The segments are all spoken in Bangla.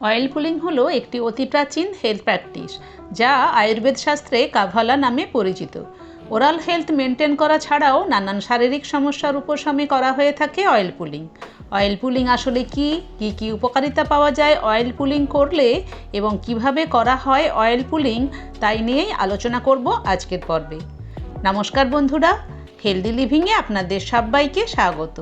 অয়েল পুলিং হলো একটি অতি প্রাচীন হেলথ প্র্যাকটিস যা আয়ুর্বেদ শাস্ত্রে কাভালা নামে পরিচিত। ওরাল হেলথ মেনটেন করা ছাড়াও নানান শারীরিক সমস্যার উপশমে করা হয়ে থাকে অয়েল পুলিং। অয়েল পুলিং আসলে কি? কি কি উপকারিতা পাওয়া যায় অয়েল পুলিং করলে? এবং কীভাবে করা হয় অয়েল পুলিং? তাই নিয়েই আলোচনা করব আজকের পর্বে। নমস্কার বন্ধুরা হেলদি লিভিংয়ে আপনাদের সবাইকে স্বাগত।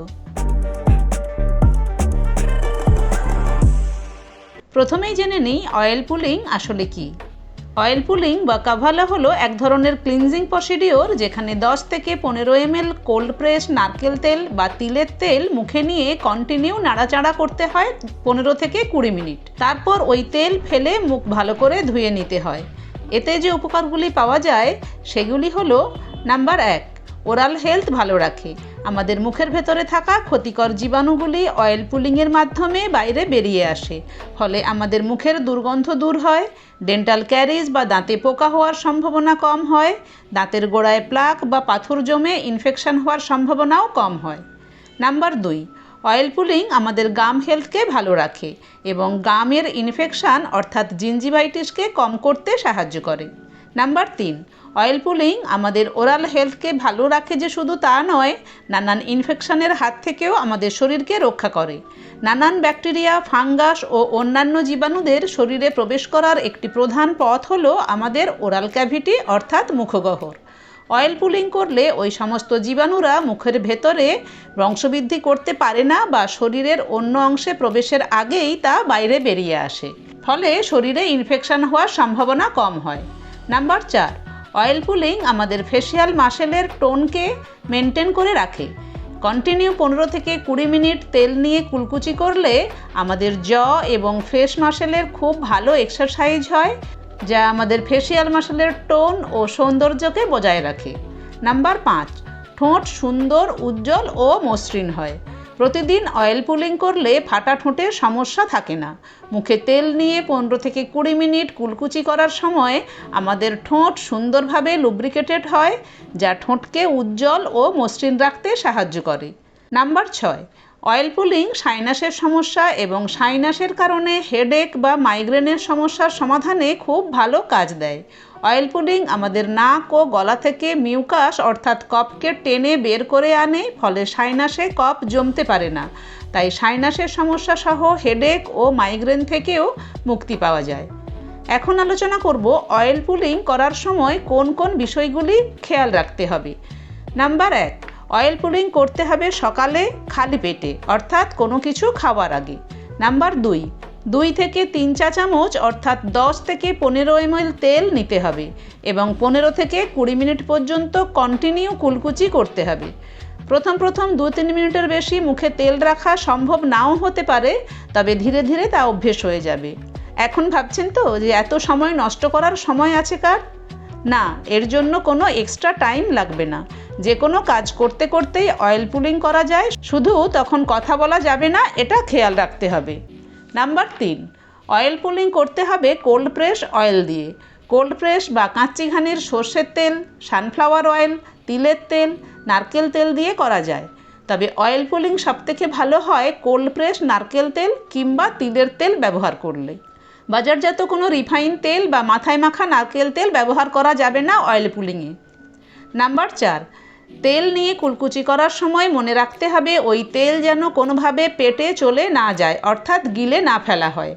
প্রথমেই জেনে নিই অয়েল পুলিং আসলে কি। অয়েল পুলিং বা কাভালা হলো এক ধরনের ক্লিনজিং প্রসিডিওর যেখানে 10 থেকে পনেরো এম এল কোল্ড প্রেস, নারকেল তেল বা তিলের তেল মুখে নিয়ে কন্টিনিউ নাড়াচাড়া করতে হয় পনেরো থেকে কুড়ি মিনিট। তারপর ওই তেল ফেলে মুখ ভালো করে ধুয়ে নিতে হয়। এতে যে উপকারগুলি পাওয়া যায় সেগুলি হলো, নাম্বার এক ওরাল হেলথ ভালো রাখে। আমাদের মুখের ভেতরে থাকা ক্ষতিকর জীবাণুগুলি অয়েল পুলিংয়ের মাধ্যমে বাইরে বেরিয়ে আসে। ফলে আমাদের মুখের দুর্গন্ধ দূর হয়, ডেন্টাল ক্যারিজ বা দাঁতে পোকা হওয়ার সম্ভাবনা কম হয়, দাঁতের গোড়ায় প্লাক বা পাথর জমে ইনফেকশন হওয়ার সম্ভাবনাও কম হয়। নাম্বার দুই, অয়েল পুলিং আমাদের গাম হেলথকে ভালো রাখে এবং গামের ইনফেকশান অর্থাৎ জিঞ্জিভাইটিসকে কম করতে সাহায্য করে। নাম্বার তিন, অয়েল পুলিং আমাদের ওরাল হেলথকে ভালো রাখে যে শুধু তা নয়, নানান ইনফেকশনের হাত থেকেও আমাদের শরীরকে রক্ষা করে। নানান ব্যাকটেরিয়া, ফাঙ্গাস ও অন্যান্য জীবাণুদের শরীরে প্রবেশ করার একটি প্রধান পথ হলো আমাদের ওরাল ক্যাভিটি, অর্থাৎ মুখগহ্বর। অয়েল পুলিং করলে ওই সমস্ত জীবাণুরা মুখের ভেতরে বংশবৃদ্ধি করতে পারে না বা শরীরের অন্য অংশে প্রবেশের আগেই তা বাইরে বেরিয়ে আসে। ফলে শরীরে ইনফেকশন হওয়ার সম্ভাবনা কম হয়। নাম্বার চার অয়েল পুলিং আমাদের ফেসিয়াল মাসেলের টোনকে মেনটেন করে রাখে। কন্টিনিউ পনেরো থেকে কুড়ি মিনিট তেল নিয়ে কুলকুচি করলে আমাদের জ এবং ফেস মাসেলের খুব ভালো এক্সারসাইজ হয়, যা আমাদের ফেসিয়াল মাসেলের টোন ও সৌন্দর্যকে বজায় রাখে। নাম্বার পাঁচ, ঠোঁট সুন্দর, উজ্জ্বল ও মসৃণ হয়। প্রতিদিন অয়েল পুলিং করলে ফাটা ঠোঁটে সমস্যা থাকে না। মুখে তেল নিয়ে পনেরো থেকে কুড়ি মিনিট কুলকুচি করার সময় আমাদের ঠোঁট সুন্দরভাবে লুব্রিকেটেড হয়, যা ঠোঁটকে উজ্জ্বল ও মসৃণ রাখতে সাহায্য করে। নাম্বার ছয় অয়েল পুলিং সাইনাসের সমস্যা এবং সাইনাসের কারণে হেডেক বা মাইগ্রেনের সমস্যার সমাধানে খুব ভালো কাজ দেয়। অয়েল পুলিং আমাদের নাক ও গলা থেকে মিউকাস অর্থাৎ কফকে টেনে বের করে আনে, ফলে সাইনাসে কফ জমতে পারে না। তাই সাইনাসের সমস্যা সহ হেডেক ও মাইগ্রেন থেকেও মুক্তি পাওয়া যায়। এখন আলোচনা করব অয়েল পুলিং করার সময় কোন কোন বিষয়গুলি খেয়াল রাখতে হবে। নাম্বার এক অয়েল পুলিং করতে হবে সকালে খালি পেটে, অর্থাৎ কোনো কিছু খাওয়ার আগে। নাম্বার দুই দুই থেকে তিন চা চামচ, অর্থাৎ দশ থেকে পনেরো এমএল তেল নিতে হবে এবং পনেরো থেকে কুড়ি মিনিট পর্যন্ত কন্টিনিউ কুলকুচি করতে হবে। প্রথম প্রথম দু তিন মিনিটের বেশি মুখে তেল রাখা সম্ভব নাও হতে পারে, তবে ধীরে ধীরে তা অভ্যেস হয়ে যাবে। এখন ভাবছেন তো যে এত সময় নষ্ট করার সময় আছে কার? না, এর জন্য কোনো এক্সট্রা টাইম লাগবে না। যে কোনো কাজ করতে করতেই অয়েল পুলিং করা যায়, শুধু তখন কথা বলা যাবে না, এটা খেয়াল রাখতে হবে। নাম্বার তিন অয়েল পুলিং করতে হবে কোল্ড প্রেস অয়েল দিয়ে। কোল্ড প্রেস বা কাঁচিঘানির সর্ষের তেল সানফ্লাওয়ার অয়েল তিলের তেল, নারকেল তেল দিয়ে করা যায়। তবে অয়েল পুলিং সবথেকে ভালো হয় কোল্ড প্রেস নারকেল তেল কিংবা তিলের তেল ব্যবহার করলে। বাজারজাত কোনো রিফাইন তেল বা মাথায় মাখা নারকেল তেল ব্যবহার করা যাবে না অয়েল পুলিংয়ে। নাম্বার চার, তেল নিয়ে কুলকুচি করার সময় মনে রাখতে হবে ওই তেল যেন কোনোভাবে পেটে চলে না যায়, অর্থাৎ গিলে না ফেলা হয়।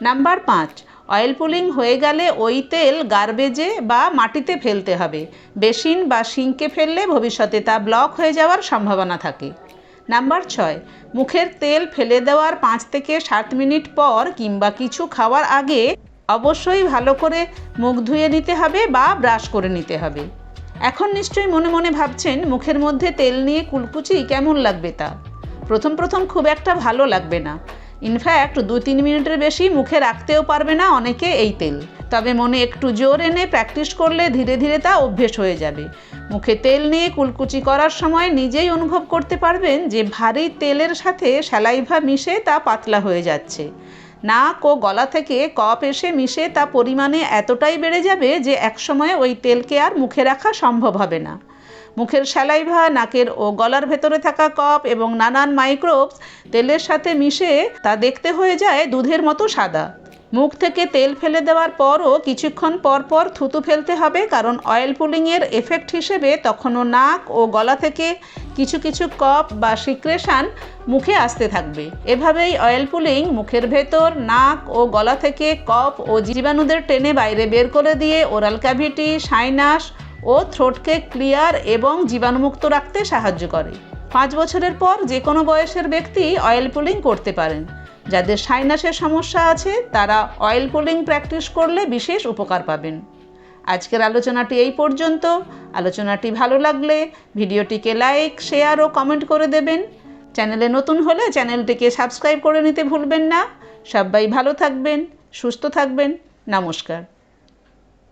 নাম্বার পাঁচ, অয়েল পুলিং হয়ে গেলে ওই তেল গার্বেজে বা মাটিতে ফেলতে হবে। বেসিন বা সিঙ্কে ফেললে ভবিষ্যতে তা ব্লক হয়ে যাওয়ার সম্ভাবনা থাকে। নাম্বার ছয়, মুখের তেল ফেলে দেওয়ার পাঁচ থেকে সাত মিনিট পর কিংবা কিছু খাওয়ার আগে অবশ্যই ভালো করে মুখ ধুয়ে নিতে হবে বা ব্রাশ করে নিতে হবে। এখন নিশ্চয়ই মনে মনে ভাবছেন মুখের মধ্যে তেল নিয়ে কুলকুচি কেমন লাগবে তা? প্রথম প্রথম খুব একটা ভালো লাগবে না। ইনফ্যাক্ট দু তিন মিনিটের বেশি মুখে রাখতেও পারবে না অনেকে এই তেল। তবে মনে একটু জোর এনে প্র্যাকটিস করলে ধীরে ধীরে তা অভ্যেস হয়ে যাবে। মুখে তেল নিয়ে কুলকুচি করার সময় নিজেই অনুভব করতে পারবেন যে ভারী তেলের সাথে স্যালাইভা মিশে তা পাতলা হয়ে যাচ্ছে। নাক ও গলা থেকে কপ এসে মিশে তা পরিমাণে এতটাই বেড়ে যাবে যে একসময় ওই তেলকে আর মুখে রাখা সম্ভব হবে না। মুখের স্যালাইভা, নাকের ও গলার ভেতরে থাকা কপ এবং নানান মাইক্রোবস তেলের সাথে মিশে তা দেখতে হয়ে যায় দুধের মতো সাদা। মুখ থেকে তেল ফেলে দেওয়ার পরও কিছুক্ষণ পর পর থুতু ফেলতে হবে, কারণ অয়েল পুলিংয়ের এফেক্ট হিসেবে তখনও নাক ও গলা থেকে কিছু কিছু কপ বা সিক্রেশান মুখে আসতে থাকবে। এভাবেই অয়েল পুলিং মুখের ভেতর, নাক ও গলা থেকে কপ ও জীবাণুদের টেনে বাইরে বের করে দিয়ে ওরাল ক্যাভিটি, সাইনাস ও থ্রোটকে ক্লিয়ার এবং জীবাণুমুক্ত রাখতে সাহায্য করে। পাঁচ বছরের পর যে কোনো বয়সের ব্যক্তি অয়েল পুলিং করতে পারেন। যাদের সাইনাসের সমস্যা আছে, তারা অয়েল পুলিং প্র্যাকটিস করলে বিশেষ উপকার পাবেন। আজকের আলোচনাটি এই পর্যন্ত। আলোচনাটি ভালো লাগলে ভিডিওটিকে লাইক শেয়ার ও কমেন্ট করে দেবেন। চ্যানেলে নতুন হলে চ্যানেলটিকে সাবস্ক্রাইব করে নিতে ভুলবেন না। সবাই ভালো থাকবেন, সুস্থ থাকবেন। নমস্কার।